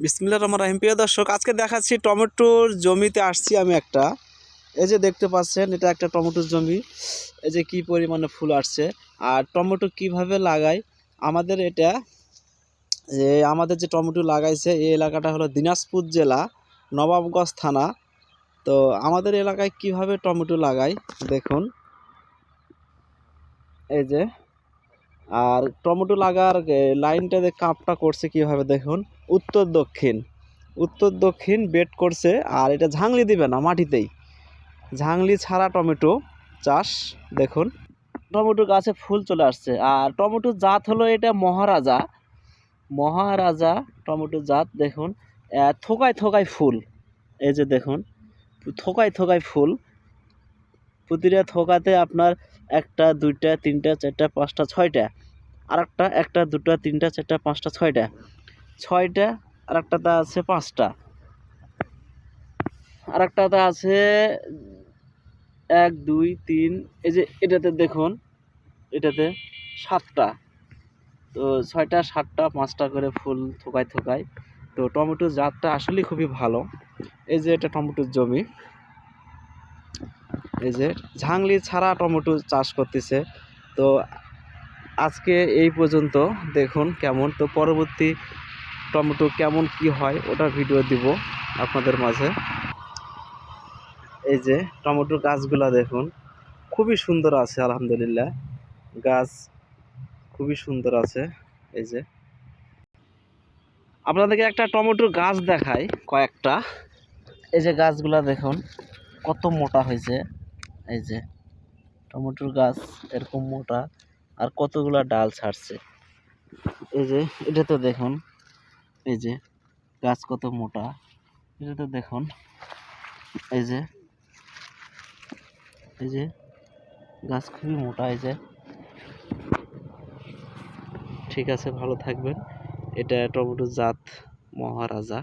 বিসমিল্লা রহমান রাহিম। প্রিয় দর্শক, আজকে দেখাচ্ছি টমেটোর জমিতে আসছি আমি একটা। এই যে দেখতে পাচ্ছেন, এটা একটা টমেটোর জমি। এই যে কি পরিমাণে ফুল আসছে। আর টমেটো কীভাবে লাগাই আমাদের এটা যে আমাদের যে টমেটো লাগাইছে, এই এলাকাটা হলো দিনাজপুর জেলা, নবাবগঞ্জ থানা। তো আমাদের এলাকায় কীভাবে টমেটো লাগাই দেখুন। এই যে, আর টমেটো লাগার লাইনটা যে কাপটা করছে কীভাবে, দেখুন। উত্তর দক্ষিণ। উত্তর দক্ষিণ বেট করছে, আর এটা ঝাংলি দিবে না মাটিতেই। ঝাংলি ছাড়া টমেটো চাষ, দেখুন। টমেটো গাছে ফুল চলে আসছে, আর টমেটো জাত হলো এটা মহারাজা। মহারাজা টমেটো জাত, দেখুন থোকায় থোকায় ফুল। এই যে দেখুন, থোকায় থোকায় ফুল। প্রতিটা থোকাতে আপনার একটা, দুইটা, তিনটা, চারটা, পাঁচটা, ছয়টা। আর একটা একটা, দুটা, তিনটা, চারটা, পাঁচটা, ছয়টা। ছয়টা, আর একটাতে আছে পাঁচটা। আর একটাতে আছে এক, দুই, তিন, এই যে এটাতে দেখুন, এটাতে সাতটা। তো ছয়টা, সাতটা, পাঁচটা করে ফুল থোকায় থোকায়। তো টমেটোর জাতটা আসলে খুবই ভালো। এই যে এটা টমেটোর জমি। এই যে ঝাংলি ছাড়া টমেটো চাষ করতেছে। তো আজকে এই পর্যন্ত দেখুন কেমন। তো পরবর্তী টমেটো কেমন কি হয়, ওটা ভিডিও দিব আপনাদের মাঝে। এই যে টমেটো গাছগুলা দেখুন, খুবই সুন্দর আছে, আলহামদুলিল্লাহ। গাছ খুবই সুন্দর আছে, এই যে। আপনাদেরকে একটা টমেটোর গাছ দেখাই, কয়েকটা। এই যে গাছগুলা দেখুন, কত মোটা হয়েছে। এই যে, টমেটোর গাছ এরকম মোটা, আর কতগুলা ডাল ছাড়ছে। এই যে, এটা তো দেখুন এই যে, গাছ কত মোটা, এটা তো দেখুন, এই যে এই যে, গাছ খুবই মোটা, এই যে। ঠিক আছে, ভালো থাকবেন। এটা টমেটো জাত মহারাজা।